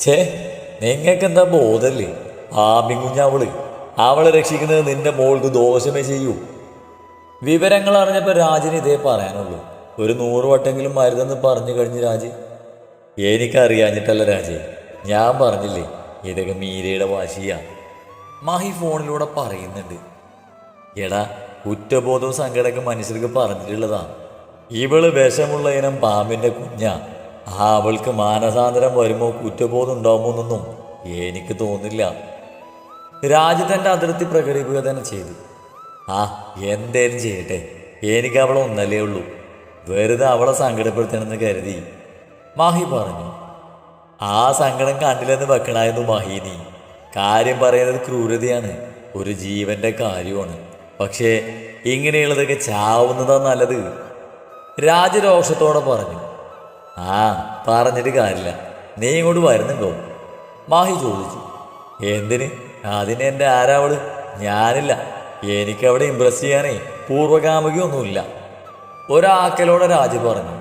ഛേ നിങ്ങൾക്ക് എന്താ ബോധല്ലേ? ആമിങ്ങുഞ്ഞവൾ അവളെ രക്ഷിക്കുന്നത് നിന്റെ മോൾക്ക് ദോഷമേ ചെയ്യൂ. വിവരങ്ങൾ അറിഞ്ഞപ്പോൾ രാജിന് ഇതേ പറയാനുള്ളൂ. ഒരു നൂറ് വട്ടെങ്കിലും മരുതെന്ന് പറഞ്ഞു കഴിഞ്ഞ് രാജി. എനിക്കറിയാഞ്ഞിട്ടല്ല രാജി ഞാൻ പറഞ്ഞില്ലേ ഇതൊക്കെ മീരയുടെ വാശിയാ. മാഹി ഫോണിലൂടെ പറയുന്നുണ്ട്. എടാ കുറ്റബോധവും സങ്കടമൊക്കെ മനുഷ്യർക്ക് പറഞ്ഞിട്ടുള്ളതാണ് ഇവൾ വിഷമുള്ള ഇനം പാമ്പിന്റെ കുഞ്ഞാ. ആ അവൾക്ക് മാനസാന്തരം വരുമോ കുറ്റബോധം ഉണ്ടാവുമോന്നൊന്നും എനിക്ക് തോന്നില്ല രാജു തന്റെ അതിർത്തി പ്രകടിപ്പിക്കുക തന്നെ ചെയ്തു. ആ എന്തേലും ചെയ്യട്ടെ. എനിക്ക് അവളെ ഒന്നല്ലേ ഉള്ളൂ. വെറുതെ അവളെ സങ്കടപ്പെടുത്തണമെന്ന് കരുതി. മാഹി പറഞ്ഞു ആ സങ്കടം കണ്ടില്ലെന്ന് വെക്കണായിരുന്നു മഹീനി കാര്യം പറയുന്നത് ക്രൂരതയാണ്. ഒരു ജീവന്റെ കാര്യമാണ്. പക്ഷേ ഇങ്ങനെയുള്ളതൊക്കെ ചാവുന്നതാ നല്ലത്. രാജരോഷത്തോടെ പറഞ്ഞു ആ പറഞ്ഞിട്ട് കാര്യമില്ല. നീ ഇങ്ങോട്ട് വരുന്നുണ്ടോ? മാഹി ചോദിച്ചു. എന്തിന്? അതിന് എന്റെ ആരാവൾ? ഞാനില്ല. എനിക്കവിടെ ഇമ്പ്രസ് ചെയ്യാനേ പൂർവകാമുകിയൊന്നുമില്ല. ഒരാക്കലോടെ രാജു പറഞ്ഞു.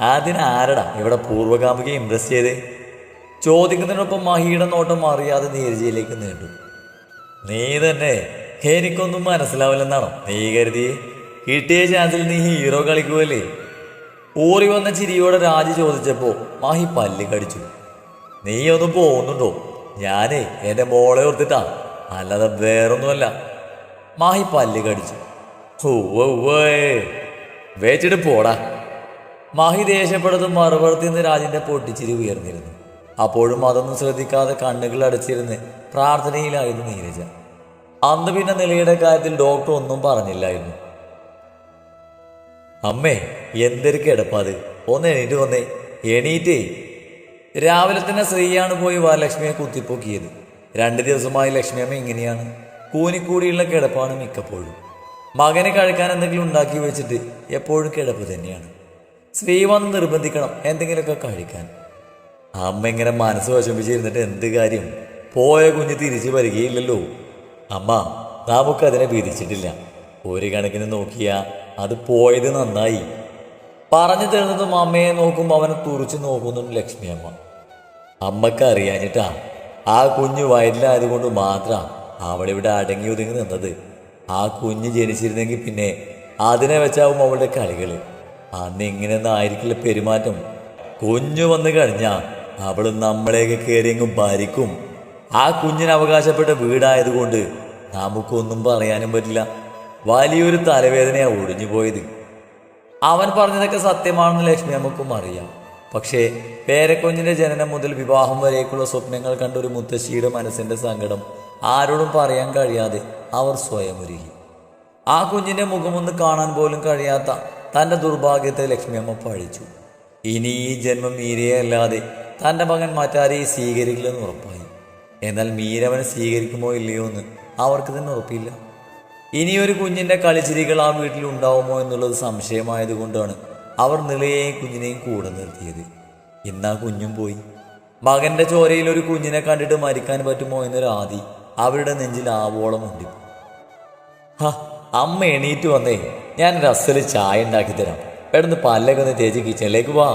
അതിനാരടാ ഇവിടെ പൂർവകാമുകി ഇമ്പ്രസ് ചെയ്തേ? ചോദിക്കുന്നതിനൊപ്പം മഹിയുടെ നോട്ടം അറിയാതെ നീരജയിലേക്ക് നീണ്ടു. നീ തന്നെ എനിക്കൊന്നും മനസ്സിലാവില്ലെന്നാണോ നീ കരുതി കിട്ടിയ ചാൻസിൽ നീ ഹീറോ കളിക്കുമല്ലേ ഊറി വന്ന ചിരിയോടെ രാജു ചോദിച്ചപ്പോ മാഹി പല്ല് കടിച്ചു. നീ ഒന്ന് പോകുന്നുണ്ടോ ഞാനേ എന്റെ മോളെ ഓർത്തിട്ടാ. അല്ലാതെ വേറൊന്നുമല്ല. മാഹി പല്ല് കടിച്ചു. വേച്ചിട്ട് പോടാ. മാഹി ദേഷ്യപ്പെടുത്തും മറുപുറത്തിൽ നിന്ന് രാജിന്റെ പൊട്ടിച്ചിരി ഉയർന്നിരുന്നു. അപ്പോഴും അതൊന്നും ശ്രദ്ധിക്കാതെ കണ്ണുകൾ അടച്ചിരുന്ന് പ്രാർത്ഥനയിലായിരുന്നു നീരജ. അന്ന് പിന്നെ നിലയുടെ കാര്യത്തിൽ ഡോക്ടർ ഒന്നും പറഞ്ഞില്ലായിരുന്നു. അമ്മേ എന്തൊരു കിടപ്പാത് ഒന്ന് എണീറ്റ് വന്നേ. എണീറ്റേ. രാവിലെ തന്നെ ശ്രീയാണ് പോയി വരലക്ഷ്മിയെ കുത്തിപ്പൊക്കിയത്. രണ്ട് ദിവസമായി ലക്ഷ്മിയമ്മ ഇങ്ങനെയാണ്. കൂനിക്കൂടിയുള്ള കിടപ്പാണ് മിക്കപ്പോഴും. മകനെ കഴിക്കാൻ എന്തെങ്കിലും ഉണ്ടാക്കി വെച്ചിട്ട് എപ്പോഴും കിടപ്പ് തന്നെയാണ്. ശ്രീ വന്ന് നിർബന്ധിക്കണം എന്തെങ്കിലുമൊക്കെ കഴിക്കാൻ. അമ്മ ഇങ്ങനെ മനസ്സ് വിഷമിച്ചിരുന്നിട്ട് എന്ത് കാര്യം? പോയ കുഞ്ഞ് തിരിച്ചു വരികയില്ലല്ലോ. അമ്മ നമുക്കതിനെ വിധിച്ചിട്ടില്ല. ഒരു കണക്കിന് നോക്കിയ അത് പോയത് നന്നായി. പറഞ്ഞു തരുന്നതും അമ്മയെ നോക്കുമ്പോൾ അവനെ തുറിച്ചു നോക്കുന്നുണ്ട് ലക്ഷ്മി അമ്മ. അമ്മയ്ക്ക് അറിയാഞ്ഞിട്ടാ ആ കുഞ്ഞ് വയറ്റിലായതുകൊണ്ട് മാത്രം അവളിവിടെ അടങ്ങി ഒതുങ്ങി നിന്നത്. ആ കുഞ്ഞ് ജനിച്ചിരുന്നെങ്കിൽ പിന്നെ അതിനെ വെച്ചാവും അവളുടെ കളികൾ അന്ന് ഇങ്ങനെയൊന്നും ആയിരിക്കില്ല പെരുമാറ്റം. കുഞ്ഞു വന്നു കഴിഞ്ഞാൽ അവൾ നമ്മളെയൊക്കെ കയറിയെങ്കും ഭരിക്കും. ആ കുഞ്ഞിന് അവകാശപ്പെട്ട വീടായതുകൊണ്ട് നമുക്കൊന്നും പറയാനും പറ്റില്ല. വലിയൊരു തലവേദനയാണ് ഒടിഞ്ഞു പോയത് അവൻ പറഞ്ഞതൊക്കെ സത്യമാണെന്ന് ലക്ഷ്മി അമ്മക്കും അറിയാം. പക്ഷേ പേരക്കുഞ്ഞിന്റെ ജനനം മുതൽ വിവാഹം വരേക്കുള്ള സ്വപ്നങ്ങൾ കണ്ട ഒരു മുത്തശ്ശിയുടെ മനസ്സിന്റെ സങ്കടം ആരോടും പറയാൻ കഴിയാതെ അവർ സ്വയം ഒരുങ്ങി ആ കുഞ്ഞിന്റെ മുഖമൊന്ന് കാണാൻ പോലും കഴിയാത്ത തന്റെ ദുർഭാഗ്യത്തെ ലക്ഷ്മി അമ്മ പഴിച്ചു. ഇനി ഈ ജന്മം മീരയെ അല്ലാതെ തന്റെ മകൻ മറ്റാരെയും സ്വീകരിക്കില്ലെന്ന് ഉറപ്പായി. എന്നാൽ മീരവനെ സ്വീകരിക്കുമോ ഇല്ലയോ എന്ന് അവർക്ക് തന്നെ ഉറപ്പില്ല. ഇനിയൊരു കുഞ്ഞിന്റെ കളിച്ചിരികൾ ആ വീട്ടിൽ ഉണ്ടാവുമോ എന്നുള്ളത് സംശയമായതുകൊണ്ടാണ് അവർ നിളയെയും കുഞ്ഞിനെയും കൂടെ നിർത്തിയത്. ഇന്നാ കുഞ്ഞും പോയി. മകന്റെ ചോരയിൽ ഒരു കുഞ്ഞിനെ കണ്ടിട്ട് മരിക്കാൻ പറ്റുമോ എന്നൊരു ആദി അവരുടെ നെഞ്ചിൽ ആവോളം ഉണ്ട് അമ്മ എണീറ്റ് വന്നേ. ഞാൻ റസ്സൽ ചായ ഉണ്ടാക്കി തരാം. പെട്ടെന്ന് പല്ലൊക്കെ ഒന്ന് തേച്ച് കിച്ചണിലേക്ക് വാ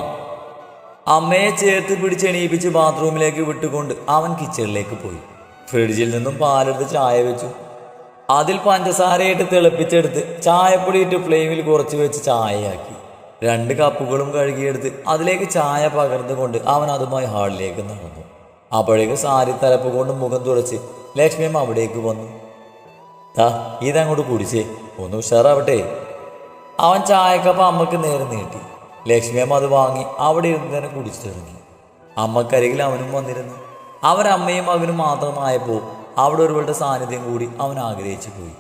അമ്മയെ ചേർത്ത് പിടിച്ച് എണീപ്പിച്ച് ബാത്റൂമിലേക്ക് വിട്ടുകൊണ്ട് അവൻ കിച്ചണിലേക്ക് പോയി. ഫ്രിഡ്ജിൽ നിന്നും പാലെടുത്ത് ചായ വെച്ചു. അതിൽ പഞ്ചസാരയിട്ട് തിളപ്പിച്ചെടുത്ത് ചായപ്പൊടി ഇട്ട് ഫ്ലെയിമിൽ കുറച്ച് വെച്ച് ചായയാക്കി. രണ്ട് കപ്പുകളും കഴുകിയെടുത്ത് അതിലേക്ക് ചായ പകർന്നുകൊണ്ട് അവൻ അതുമായി ഹാളിലേക്ക് നടന്നു. അപ്പോഴേക്ക് സാരി തലപ്പ് കൊണ്ട് മുഖം തുടച്ച് ലക്ഷ്മിയമ്മ അവിടേക്ക് വന്നു. ദാ ഇതങ്ങോട്ട് കുടിച്ചേ. ഒന്ന് ഉഷാറാവട്ടെ. അവൻ ചായക്കപ്പ അമ്മയ്ക്ക് നേരെ നീട്ടി. ലക്ഷ്മിയമ്മ അത് വാങ്ങി അവിടെ ഇരുന്ന് തന്നെ കുടിച്ചു തുടങ്ങി അമ്മക്കരികിൽ അവനും വന്നിരുന്നു. അവരമ്മയും മകനും മാത്രമായപ്പോൾ അവിടെ ഒരുവളുടെ സാന്നിധ്യം കൂടി അവൻ ആഗ്രഹിച്ചു പോയി.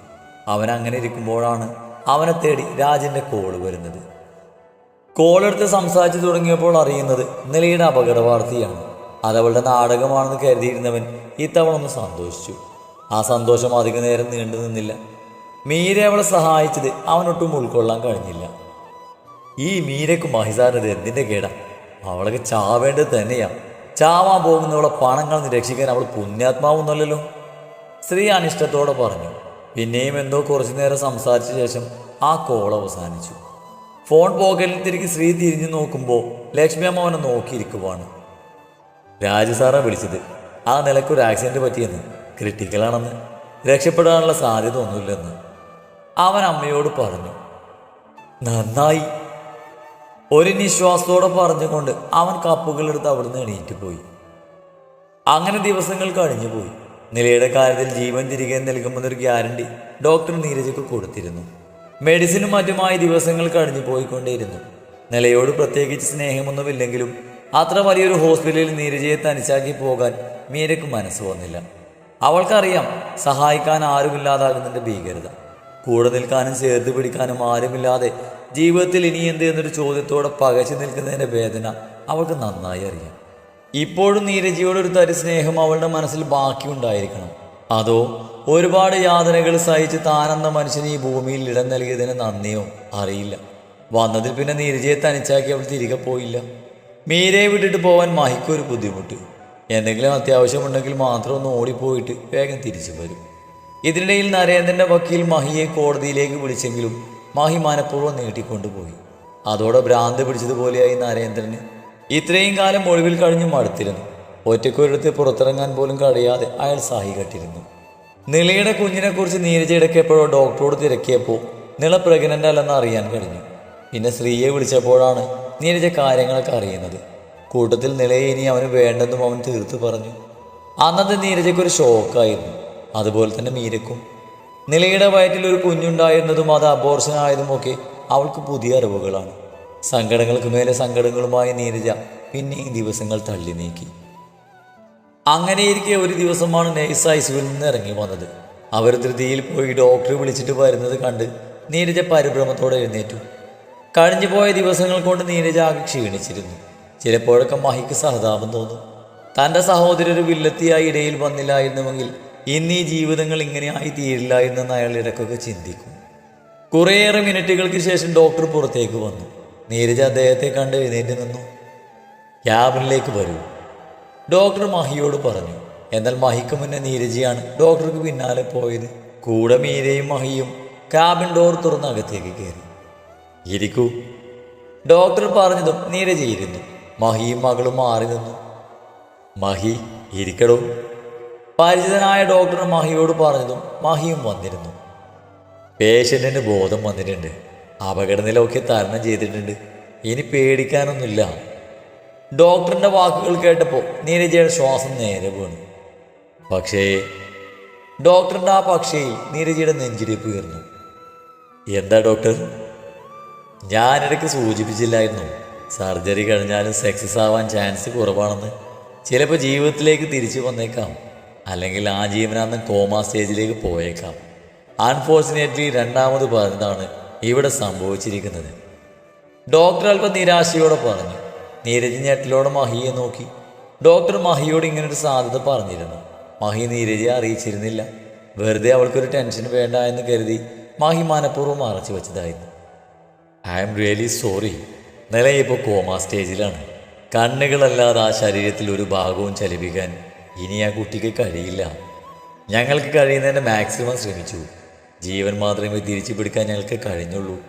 അവൻ അങ്ങനെ ഇരിക്കുമ്പോഴാണ് അവനെ തേടി രാജന്റെ കോൾ വരുന്നത്. കോളെടുത്ത് സംസാരിച്ചു തുടങ്ങിയപ്പോൾ അറിയുന്നത് നിലയുടെ അപകട വാർത്തയാണ് അതവളുടെ നാടകമാണെന്ന് കരുതിയിരുന്നവൻ ഇത്തവണ ഒന്ന് സന്തോഷിച്ചു. ആ സന്തോഷം അധിക നേരം നീണ്ടു നിന്നില്ല. മീര അവളെ സഹായിച്ചത് അവനൊട്ടും ഉൾക്കൊള്ളാൻ കഴിഞ്ഞില്ല. ഈ മീരക്ക് മഹിസാരത് എന്തിന്റെ കേടാ? അവളൊക്കെ ചാവേണ്ടത് തന്നെയാ. ചാവാൻ പോകുന്നവളെ പണങ്ങൾ നിരക്ഷിക്കാൻ അവൾ പുണ്യാത്മാവൊന്നുമല്ലല്ലോ. സ്ത്രീ അനിഷ്ടത്തോടെ പറഞ്ഞു. പിന്നെയും എന്തോ കുറച്ചു നേരം സംസാരിച്ച ശേഷം ആ കോൾ അവസാനിച്ചു. ഫോൺ പോക്കറ്റിൽ തിരികെ സ്ത്രീ തിരിഞ്ഞു നോക്കുമ്പോൾ ലക്ഷ്മി അമ്മ അവനെ നോക്കിയിരിക്കുവാണ്. രാജു സാറാ വിളിച്ചത്. ആ നിലയ്ക്ക് ഒരു ആക്സിഡന്റ് പറ്റിയെന്ന്. ക്രിട്ടിക്കലാണെന്ന് രക്ഷപ്പെടാനുള്ള സാധ്യത ഒന്നുമില്ലെന്ന്. അവൻ അമ്മയോട് പറഞ്ഞു. നന്നായി. ഒരു നിശ്വാസത്തോടെ പറഞ്ഞുകൊണ്ട് അവൻ കപ്പുകളെടുത്ത് അവിടുന്ന് എണീറ്റ് പോയി. അങ്ങനെ ദിവസങ്ങൾ കഴിഞ്ഞു പോയി നിലയുടെ കാര്യത്തിൽ ജീവൻ തിരികെ നൽകുമെന്നൊരു ഗ്യാരണ്ടി ഡോക്ടർ നീരജയ്ക്ക് കൊടുത്തിരുന്നു. മെഡിസിനും മറ്റുമായി ദിവസങ്ങൾ കഴിഞ്ഞു പോയിക്കൊണ്ടേയിരുന്നു. നിലയോട് പ്രത്യേകിച്ച് സ്നേഹമൊന്നുമില്ലെങ്കിലും അത്ര വലിയൊരു ഹോസ്പിറ്റലിൽ നീരജയെ തനിച്ചാക്കി പോകാൻ മീരയ്ക്ക് മനസ്സ് വന്നില്ല. അവൾക്കറിയാം സഹായിക്കാൻ ആരുമില്ലാതാകുന്നതിന്റെ ഭീകരത. കൂടെ നിൽക്കാനും ചേർത്ത് പിടിക്കാനും ആരുമില്ലാതെ ജീവിതത്തിൽ ഇനി എന്ത് എന്നൊരു ചോദ്യത്തോടെ പകച്ചു നിൽക്കുന്നതിന്റെ വേദന അവൾക്ക് നന്നായി അറിയാം. ഇപ്പോഴും നീരജയോട് ഒരു തരി സ്നേഹം അവളുടെ മനസ്സിൽ ബാക്കിയുണ്ടായിരിക്കണം. അതോ ഒരുപാട് യാതനകൾ സഹിച്ച് താനെന്ന മനുഷ്യന് ഈ ഭൂമിയിൽ ഇടം നൽകിയതിന് നന്ദിയോ? അറിയില്ല. വന്നതിൽ പിന്നെ നീരജയെ തനിച്ചാക്കി അവൾ തിരികെ പോയില്ല. മീരയെ വിട്ടിട്ട് പോവാൻ മഹിക്കൊരു ബുദ്ധിമുട്ട്. എന്തെങ്കിലും അത്യാവശ്യമുണ്ടെങ്കിൽ മാത്രം ഒന്ന് ഓടിപ്പോയിട്ട് വേഗം തിരിച്ചു വരും. ഇതിനിടയിൽ നരേന്ദ്രന്റെ വക്കീൽ മഹിയെ കോടതിയിലേക്ക് വിളിച്ചെങ്കിലും മഹി മനഃപൂർവം നീട്ടിക്കൊണ്ടുപോയി. അതോടെ ഭ്രാന്ത് പിടിച്ചതുപോലെയായി നരേന്ദ്രന്. ഇത്രയും കാലം ഒഴിവിൽ കഴിഞ്ഞ് മടുത്തിരുന്നു. ഒറ്റക്കൊരിടത്ത് പുറത്തിറങ്ങാൻ പോലും കഴിയാതെ അയാൾ സാഹി കെട്ടിരുന്നു. നിളയുടെ കുഞ്ഞിനെക്കുറിച്ച് നീരജ ഇടയ്ക്ക് എപ്പോഴോ ഡോക്ടറോട് തിരക്കിയപ്പോൾ നിള പ്രഗ്നന്റ് അല്ലെന്ന് അറിയാൻ കഴിഞ്ഞു. പിന്നെ സ്ത്രീയെ വിളിച്ചപ്പോഴാണ് നീരജ കാര്യങ്ങളൊക്കെ അറിയുന്നത്. കൂട്ടത്തിൽ നിളയെ ഇനി അവന് വേണ്ടെന്നും അവൻ തീർത്തു പറഞ്ഞു. അന്നത്തെ നീരജയ്ക്കൊരു ഷോക്കായിരുന്നു. അതുപോലെ തന്നെ മീരക്കും നിലയുടെ വയറ്റിൽ ഒരു കുഞ്ഞുണ്ടായിരുന്നതും അത് അബോർഷൻ ആയതുമൊക്കെ അവൾക്ക് പുതിയ അറിവുകളാണ്. സങ്കടങ്ങൾക്ക് മേലെ സങ്കടങ്ങളുമായി നീരജ പിന്നെ ദിവസങ്ങൾ തള്ളി നീക്കി. അങ്ങനെയിരിക്കെ ഒരു ദിവസമാണ് നേഴ്സ് ഐസുവിൽ നിന്ന് ഇറങ്ങി വന്നത്. അവർ ധൃതിയിൽ പോയി ഡോക്ടറെ വിളിച്ചിട്ട് വരുന്നത് കണ്ട് നീരജ പരിഭ്രമത്തോടെ എഴുന്നേറ്റു. കഴിഞ്ഞു പോയ ദിവസങ്ങൾ കൊണ്ട് നീരജ ആകെ ക്ഷീണിച്ചിരുന്നു. ചിലപ്പോഴൊക്കെ മഹിക്ക് സഹതാപം തോന്നും. തന്റെ സഹോദരർ വില്ലത്തിയായി ഇടയിൽ വന്നില്ലായിരുന്നുവെങ്കിൽ ഇന്ന് ഈ ജീവിതങ്ങൾ ഇങ്ങനെയായി തീരില്ലായിരുന്നെന്ന് അയാൾ ഇടയ്ക്കൊക്കെ ചിന്തിക്കും. കുറേയേറെ മിനിറ്റുകൾക്ക് ശേഷം ഡോക്ടർ പുറത്തേക്ക് വന്നു. നീരജ അദ്ദേഹത്തെ കണ്ട് എഴുന്നേറ്റ് നിന്നു. ക്യാബിനിലേക്ക് വരൂ. ഡോക്ടർ മഹിയോട് പറഞ്ഞു എന്നാൽ മഹിക്ക് മുന്നേ നീരജയാണ് ഡോക്ടർക്ക് പിന്നാലെ പോയത്. കൂടെ മീരയും മഹിയും ക്യാബിൻ ഡോർ തുറന്ന് അകത്തേക്ക് കയറി. ഇരിക്കൂ. ഡോക്ടർ പറഞ്ഞതും നീരജ ഇരുന്നു. മഹിയും മകളും മാറി നിന്നു. മഹി ഇരിക്കടോ. പരിചിതനായ ഡോക്ടർ മഹിയോട് പറഞ്ഞതും മഹിയും വന്നിരുന്നു. പേഷ്യന്റിന് ബോധം വന്നിട്ടുണ്ട്. അപകടനിലയൊക്കെ തരണം ചെയ്തിട്ടുണ്ട്. ഇനി പേടിക്കാനൊന്നുമില്ല. ഡോക്ടറിന്റെ വാക്കുകൾ കേട്ടപ്പോൾ നീരജയുടെ ശ്വാസം നേരെ വീണു. പക്ഷേ ഡോക്ടറിന്റെ ആ പക്ഷയിൽ നീരജയുടെ നെഞ്ചിരിപ്പ് ഉയർന്നു. എന്താ ഡോക്ടർ? ഞാനിടയ്ക്ക് സൂചിപ്പിച്ചില്ലായിരുന്നു. സർജറി കഴിഞ്ഞാലും സക്സസ് ആവാൻ ചാൻസ് കുറവാണെന്ന്. ചിലപ്പോൾ ജീവിതത്തിലേക്ക് തിരിച്ചു വന്നേക്കാം. അല്ലെങ്കിൽ ആ ജീവനാന്ന് കോമ സ്റ്റേജിലേക്ക് പോയേക്കാം. അൺഫോർച്ചുനേറ്റ്ലി രണ്ടാമത് പറഞ്ഞതാണ് ഇവിടെ സംഭവിച്ചിരിക്കുന്നത്. ഡോക്ടർ അല്പം നിരാശയോടെ പറഞ്ഞു. നീരജ് ഞെട്ടലോടെ മഹിയെ നോക്കി. ഡോക്ടർ മഹിയോട് ഇങ്ങനൊരു സാധ്യത പറഞ്ഞിരുന്നു. മഹി നീരജയെ അറിയിച്ചിരുന്നില്ല. വെറുതെ അവൾക്കൊരു ടെൻഷൻ വേണ്ട എന്ന് കരുതി മഹി മനഃപൂർവം മറച്ചു വെച്ചതായിരുന്നു. I'm really sorry. നിലയിപ്പോൾ കോമ സ്റ്റേജിലാണ്. കണ്ണുകളല്ലാതെ ആ ശരീരത്തിൽ ഒരു ഭാഗവും ചലിപ്പിക്കാൻ ഇനി ആ കുട്ടിക്ക് കഴിയില്ല. ഞങ്ങൾക്ക് കഴിയുന്നതിന്റെ മാക്സിമം ശ്രമിച്ചു. ജീവൻ മാത്രമേ തിരിച്ചു പിടിക്കാൻ ഞങ്ങൾക്ക് കഴിഞ്ഞുള്ളൂ.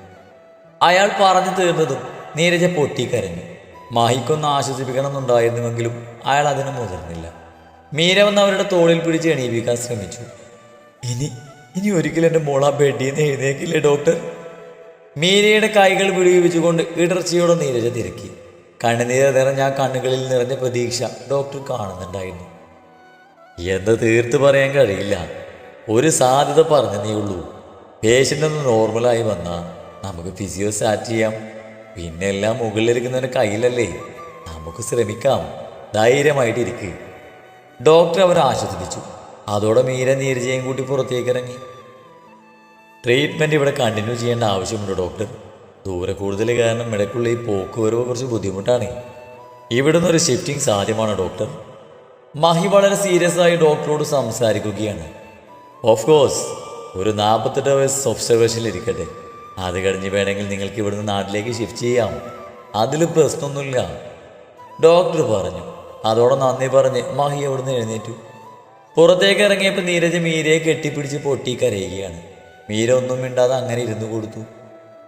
അയാൾ പറഞ്ഞു തീർന്നതും നീരജ പൊട്ടിക്കരഞ്ഞു മാഹിക്കൊന്ന് ആശ്വസിപ്പിക്കണമെന്നുണ്ടായിരുന്നുവെങ്കിലും അയാൾ അതിന് മുതിർന്നില്ല. മീര വന്ന് അവരുടെ തോളിൽ പിടിച്ച് എണീപ്പിക്കാൻ ശ്രമിച്ചു. ഇനി ഇനി ഒരിക്കലും എന്റെ മോള നിന്ന് എഴുന്നേക്കില്ലേ ഡോക്ടർ? മീരയുടെ കൈകൾ വിടുവിച്ചുകൊണ്ട് ഇടർച്ചയോടെ നീരജ തിരക്കി. കണ്ണുനീര നിറഞ്ഞ ആ കണ്ണുകളിൽ നിറഞ്ഞ പ്രതീക്ഷ ഡോക്ടർ കാണുന്നുണ്ടായിരുന്നു. എന്ത് തീർത്ത് പറയാൻ കഴിയില്ല. ഒരു സാധ്യത പറഞ്ഞതേ ഉള്ളൂ. പേഷ്യന്റ് ഒന്ന് നോർമലായി വന്നാൽ നമുക്ക് ഫിസിയോ സ്റ്റാർട്ട് ചെയ്യാം. പിന്നെ എല്ലാം മുകളിലിരിക്കുന്നവന്റെ കയ്യിലല്ലേ? നമുക്ക് ശ്രമിക്കാം. ധൈര്യമായിട്ട് ഇരിക്കുക ഡോക്ടർ അവർ ആശ്വസിപ്പിച്ചു. അതോടെ മീര നീരജയും കൂട്ടി പുറത്തേക്ക് ഇറങ്ങി. ട്രീറ്റ്മെന്റ് ഇവിടെ കണ്ടിന്യൂ ചെയ്യേണ്ട ആവശ്യമുണ്ട് ഡോക്ടർ ദൂരെ കൂടുതൽ കാരണം ഇടയ്ക്കുള്ള ഈ പോക്ക് വരവ് കുറച്ച് ബുദ്ധിമുട്ടാണ്. ഇവിടുന്ന് ഒരു ഷിഫ്റ്റിംഗ് സാധ്യമാണ് ഡോക്ടർ മഹി വളരെ സീരിയസ് ആയി ഡോക്ടറോട് സംസാരിക്കുകയാണ്. ഓഫ് കോഴ്സ് ഒരു നാൽപ്പത്തെട്ട് വയസ്സ് ഒബ്സർവേഷനിൽ ഇരിക്കട്ടെ. അത് കഴിഞ്ഞ് വേണമെങ്കിൽ നിങ്ങൾക്ക് ഇവിടുന്ന് നാട്ടിലേക്ക് ഷിഫ്റ്റ് ചെയ്യാം. അതിൽ പ്രശ്നമൊന്നുമില്ല. ഡോക്ടർ പറഞ്ഞു. അതോടെ നന്ദി പറഞ്ഞ് മഹി അവിടുന്ന് എഴുന്നേറ്റു. പുറത്തേക്ക് ഇറങ്ങിയപ്പോൾ നീരജ് മീരയെ കെട്ടിപ്പിടിച്ച് പൊട്ടി കരയുകയാണ്. മീര ഒന്നും മിണ്ടാതെ അങ്ങനെ ഇരുന്നു കൊടുത്തു.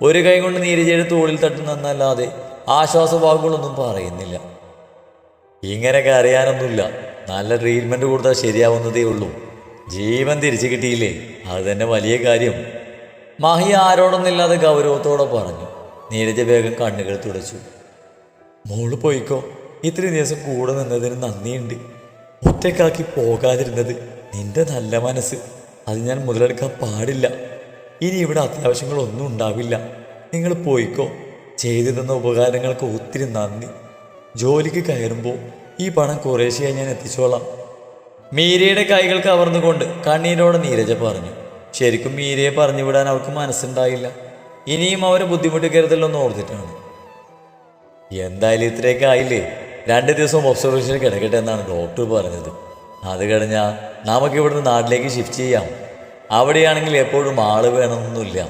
ഒരു കൈ കൊണ്ട് നീരജയുടെ തോളിൽ തട്ടുന്നല്ലാതെ ആശ്വാസവാക്കുകളൊന്നും പറയുന്നില്ല. ഇങ്ങനെ കരയാനൊന്നുമില്ല നല്ല ട്രീറ്റ്മെന്റ് കൊടുത്താൽ ശരിയാവുന്നതേ ഉള്ളൂ. ജീവൻ തിരിച്ചു കിട്ടിയില്ലേ? അത് തന്നെ വലിയ കാര്യം. മാഹി ആരോടൊന്നില്ലാതെ ഗൗരവത്തോടെ പറഞ്ഞു. നീരജ വേഗം കണ്ണുകൾ തുടച്ചു. മോൾ പോയിക്കോ. ഇത്രയും ദിവസം കൂടെ നിന്നതിന് നന്ദിയുണ്ട്. ഒറ്റക്കാക്കി പോകാതിരുന്നത് നിന്റെ നല്ല മനസ്സ്. അത് ഞാൻ മുതലെടുക്കാൻ പാടില്ല. ഇനി ഇവിടെ അത്യാവശ്യങ്ങളൊന്നും ഉണ്ടാവില്ല. നിങ്ങൾ പോയിക്കോ. ചെയ്തു തന്ന ഉപകാരങ്ങൾക്ക് ഒത്തിരി നന്ദി. ജോലിക്ക് കയറുമ്പോൾ ഈ പണം കുറേശ്ശെയായി ഞാൻ എത്തിച്ചോളാം. മീരയുടെ കൈകൾ കവർന്നുകൊണ്ട് കണ്ണീരോടെ നീരജ പറഞ്ഞു ശരിക്കും മീരയെ പറഞ്ഞു വിടാൻ അവൾക്ക് മനസ്സുണ്ടായില്ല. ഇനിയും അവരെ ബുദ്ധിമുട്ടിക്കരുതല്ലെന്ന് ഓർത്തിട്ടാണ്. എന്തായാലും ഇത്രയൊക്കെ ആയില്ലേ? രണ്ട് ദിവസം ഒബ്സർവേഷനിൽ കിടക്കട്ടെ എന്നാണ് ഡോക്ടർ പറഞ്ഞത്. അത് കഴിഞ്ഞാൽ നമുക്ക് ഇവിടുന്ന് നാട്ടിലേക്ക് ഷിഫ്റ്റ് ചെയ്യാം. അവിടെയാണെങ്കിൽ എപ്പോഴും ആൾ വേണമെന്നൊന്നുമില്ല.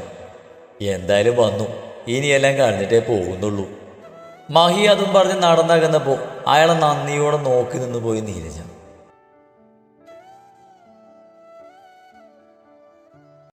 എന്തായാലും വന്നു. ഇനിയെല്ലാം കഴിഞ്ഞിട്ടേ പോകുന്നുള്ളൂ. മഹി അതും പറഞ്ഞ് നടന്നകന്നപ്പോൾ അയാളെ നന്ദിയോടെ നോക്കി നിന്ന് പോയി നീരജ.